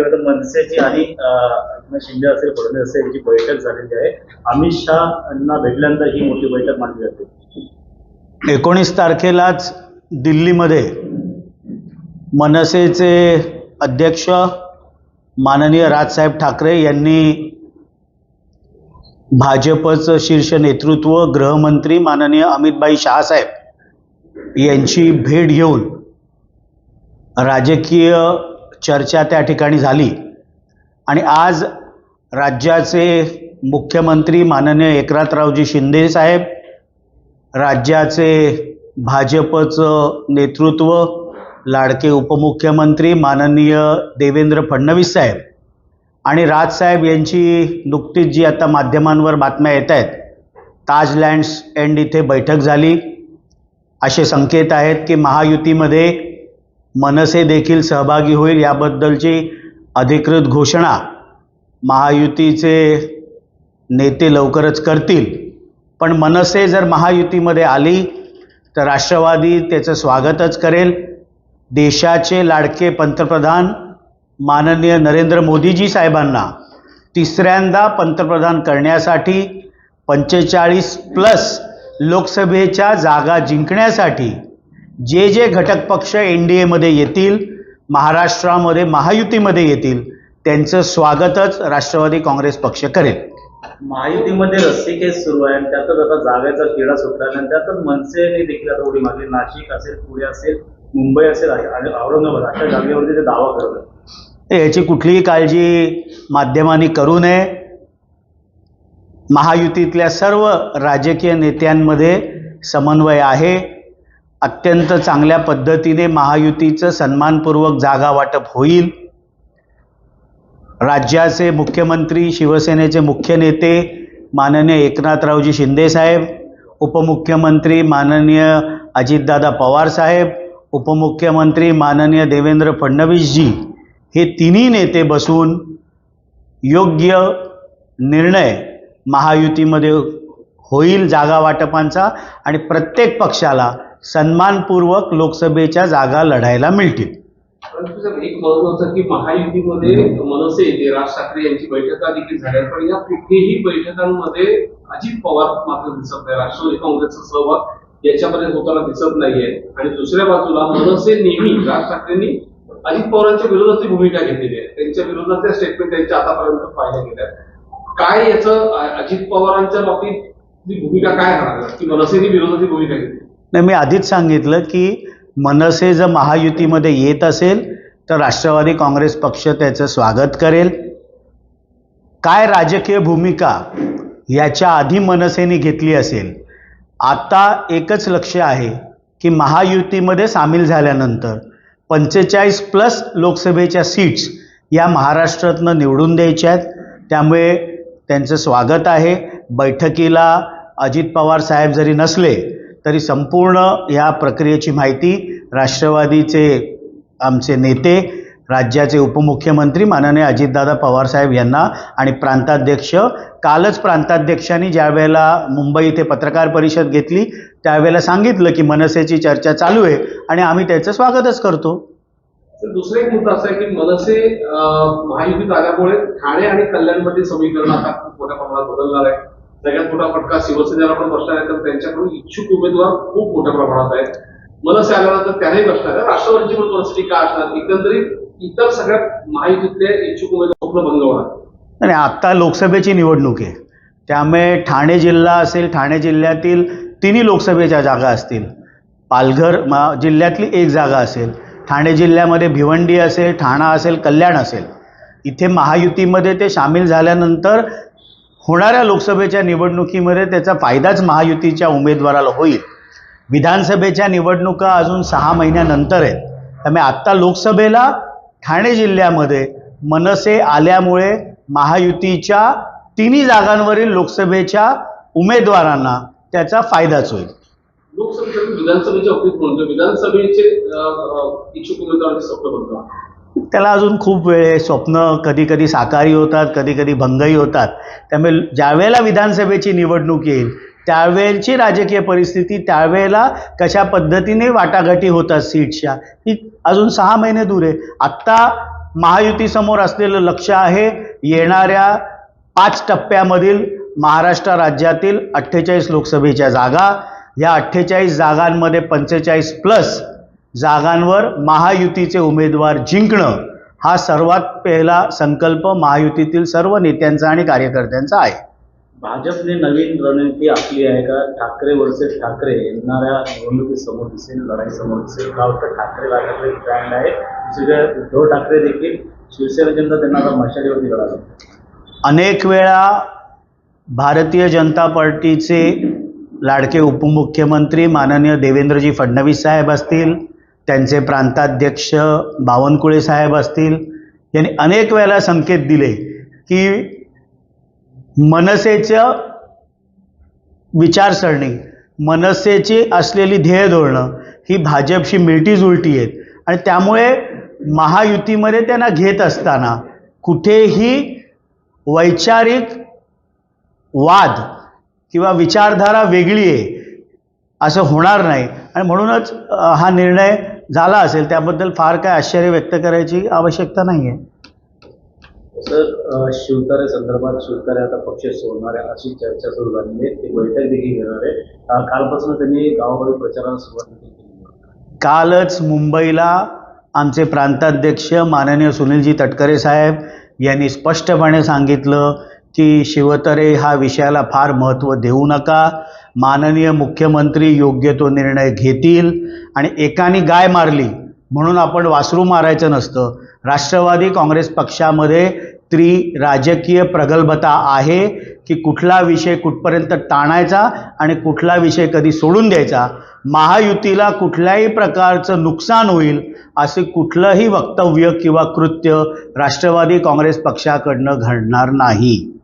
मनसेची आणि शिंदे असेल फडणवीस असेल जी बैठक झालेली आहे अमित शहाना भेटल्यानंतर ही मोठी बैठक मानली जाते. एकोणीस तारखेलाच दिल्लीमध्ये मनसेचे अध्यक्ष माननीय राजसाहेब ठाकरे यांनी भाजपचं शीर्ष नेतृत्व गृहमंत्री माननीय अमितभाई शहासाहेब यांची भेट घेऊन राजकीय चर्चा त्या ठिकाणी झाली. आणि आज राज्याचे मुख्यमंत्री माननीय एकनाथरावजी शिंदे साहेब राज्याचे भाजपचं नेतृत्व लाडके उपमुख्यमंत्री माननीय देवेंद्र फडणवीस साहेब आणि राजसाहेब यांची नुकतीच जी आता माध्यमांवर बातम्या येत आहेत ताज लँड्स एंड इथे बैठक झाली. असे संकेत आहेत की महायुतीमध्ये मनसे देखील सहभागी होईल याबद्दलची अधिकृत घोषणा महायुतीचे नेते लवकरच करतील. पण मनसे जर महायुतीमध्ये आली तर राष्ट्रवादी त्याचं स्वागतच करेल. देशाचे लाडके पंतप्रधान माननीय नरेंद्र मोदीजी साहेबांना तिसऱ्यांदा पंतप्रधान करण्यासाठी पंचेचाळीस प्लस लोकसभेच्या जागा जिंकण्यासाठी जे जे घटक पक्ष एन डी एमध्ये येतील महाराष्ट्रामध्ये महायुतीमध्ये येतील त्यांचं स्वागतच राष्ट्रवादी काँग्रेस पक्ष करेल. महायुतीमध्ये रस्सीखेच सुरू आहे आणि त्यातच आता जागेचा किडा सुटला आणि त्यातच मनसेने देखील आता उडी मारली. नाशिक असेल पुणे असेल मुंबई असेल आणि औरंगाबाद अशा जागेवरती ते दावा करत आहेत. तर याची कुठलीही काळजी माध्यमांनी करू नये. महायुतीतल्या सर्व राजकीय नेत्यांमध्ये समन्वय आहे. अत्यंत चांगल्या पद्धतीने महायुतीचं सन्मानपूर्वक जागा वाटप होईल. राज्याचे मुख्यमंत्री शिवसेनेचे मुख्य नेते माननीय एकनाथरावजी शिंदेसाहेब उपमुख्यमंत्री माननीय अजितदादा पवारसाहेब उपमुख्यमंत्री माननीय देवेंद्र फडणवीसजी हे तिन्ही नेते बसून योग्य निर्णय महायुतीमध्ये होईल जागा वाटपांचा आणि प्रत्येक पक्षाला सन्मानपूर्वक लोकसभेच्या जागा लढायला मिळतील. परंतु एक महत्वाचं की महायुतीमध्ये मनसे येते राज ठाकरे यांची बैठका देखील झाल्या पण या कुठेही बैठकांमध्ये अजित पवार मात्र दिसत नाही. राष्ट्रवादी काँग्रेसचा सहभाग याच्यापर्यंत होताना दिसत नाहीये. आणि दुसऱ्या बाजूला मनसे नेहमी राज ठाकरेंनी अजित पवारांच्या विरोधाची भूमिका घेतलेली आहे. त्यांच्या विरोधातल्या स्टेटमेंट त्यांच्या आतापर्यंत पाहिल्या गेल्या. काय याचं अजित पवारांच्या बाबतीत ती भूमिका काय राहणार? की मनसेने विरोधाची भूमिका घेतली? नाही मी आधीच सांगितलं की मनसे जर महायुतीमध्ये येत असेल तर राष्ट्रवादी काँग्रेस पक्ष त्याचं स्वागत करेल. काय राजकीय भूमिका याच्या आधी मनसेने घेतली असेल? आता एकच लक्ष आहे की महायुतीमध्ये सामील झाल्यानंतर पंचेचाळीस प्लस लोकसभेच्या सीट्स या महाराष्ट्रातनं निवडून द्यायच्या आहेत. त्यामुळे त्यांचं स्वागत आहे. बैठकीला अजित पवार साहेब जरी नसले तरी संपूर्ण या प्रक्रियेची माहिती राष्ट्रवादीचे आमचे नेते राज्याचे उपमुख्यमंत्री माननीय अजितदादा पवारसाहेब यांना आणि प्रांताध्यक्ष कालच प्रांताध्यक्षांनी ज्यावेळेला मुंबई इथे पत्रकार परिषद घेतली त्यावेळेला सांगितलं की मनसेची चर्चा चालू आहे आणि आम्ही त्याचं स्वागतच करतो. दुसरा एक मुद्दा असा आहे की मनसे महायुतीत आल्यामुळे ठाणे आणि कल्याणमध्ये समीकरण आता खूप मोठ्या प्रमाणात बदलणार आहे. सगळ्यात मोठा फटका शिवसेनेला पण बसणार आहे तर त्यांच्याकडून इच्छुक उमेदवार खूप मोठ्या प्रमाणात आहेत. मनसे आल्यानंतर त्याही बसणार आहे. राष्ट्रवादीची पण परिस्थिती काय असणार? एकंदरीत इतर सगळ्यात महायुतीतले इच्छुक उमेदवार स्वप्न भंग होणार आणि आत्ता लोकसभेची निवडणूक आहे. त्यामुळे ठाणे जिल्हा असेल ठाणे जिल्ह्यातील तिन्ही लोकसभेच्या जागा असतील. पालघर जिल्ह्यातली एक जागा असेल. ठाणे जिल्ह्यामध्ये भिवंडी असेल ठाणा असेल कल्याण असेल. इथे महायुतीमध्ये ते सामील झाल्यानंतर होणाऱ्या लोकसभेच्या निवडणुकीमध्ये त्याचा फायदाच महायुतीच्या उमेदवाराला होईल. विधानसभेच्या निवडणुका अजून सहा महिन्यानंतर आहेत. त्यामुळे आत्ता लोकसभेला ठाणे जिल्ह्यामध्ये मनसे आल्यामुळे महायुतीच्या तिन्ही जागांवरील लोकसभेच्या उमेदवारांना त्याचा फायदाच होईल. लोकसभेच्या विधानसभेच्या विधानसभेचे इच्छुक उमेदवारांचे त्याला अजून खूप वेळ आहे. स्वप्न कधी कधी साकारी होतात कधी कधी भंगही होतात. त्यामुळे ज्यावेळेला विधानसभेची निवडणूक येईल त्यावेळेची राजकीय परिस्थिती त्यावेळेला कशा पद्धतीने वाटाघाटी होतात सीट्सच्या ही अजून सहा महिने दूर आहे. आत्ता महायुतीसमोर असलेलं लक्ष आहे येणाऱ्या पाच टप्प्यामधील महाराष्ट्र राज्यातील अठ्ठेचाळीस लोकसभेच्या जागा. या अठ्ठेचाळीस जागांमध्ये पंचेचाळीस प्लस जागांवर महायुतीचे उमेदवार जिंकणं हा सर्वात पहिला संकल्प महायुतीतील सर्व नेत्यांचा आणि कार्यकर्त्यांचा आहे. भाजपने नवीन रणनीती आखली आहे का? ठाकरे वर्सेस ठाकरे येणाऱ्या निवडणुकीत समोर दिसेल लढाई समोर दिसेल. का वाटतं ठाकरे भागातले ब्रँड आहे दुसरीकडे उद्धव ठाकरे देखील. शिवसेना जनता त्यांना आता मशालीवरती लढा अनेक वेळा भारतीय जनता पार्टीचे लाडके उपमुख्यमंत्री माननीय देवेंद्रजी फडणवीस साहेब असतील त्यांचे प्रांताध्यक्ष बावनकुळे साहेब असतील यांनी अनेक वेळेला संकेत दिले की मनसेचं विचारसरणी मनसेची असलेली ध्येय धोरणं ही भाजपशी मिळतीजुळती आहेत. आणि त्यामुळे महायुतीमध्ये त्यांना घेत असताना कुठेही वैचारिक वाद किंवा विचारधारा वेगळी आहे असं होणार नाही. आणि म्हणूनच हा निर्णय झाला असेल त्याबद्दल फार काय आश्चर्य व्यक्त करायची आवश्यकता नाही आहे सर शिवतारे संदर्भात शिवतारे आता पक्ष सोडणार आहे अशी चर्चा सुरू झालेली आहे. ते बैठक देखील घेणार आहे. कालपासून त्यांनी गावोगावी प्रचाराला सुरुवात केली. कालच मुंबईला आमचे प्रांताध्यक्ष माननीय सुनीलजी तटकरे साहेब यांनी स्पष्टपणे सांगितलं की शिवतरे हा विषयाला फार महत्त्व देऊ नका. माननीय मुख्यमंत्री योग्य तो निर्णय घेतील आणि एकाने गाय मारली म्हणून आपण वासरू मारायचं नसतं. राष्ट्रवादी काँग्रेस पक्षामध्ये त्री राजकीय प्रगल्भता आहे की कुठला विषय कुठपर्यंत ताणायचा आणि कुठला विषय कधी सोडून द्यायचा? महायुतीला कुठल्याही प्रकारचं नुकसान होईल असे कुठलंही वक्तव्य किंवा कृत्य राष्ट्रवादी काँग्रेस पक्षाकडनं घडणार नाही.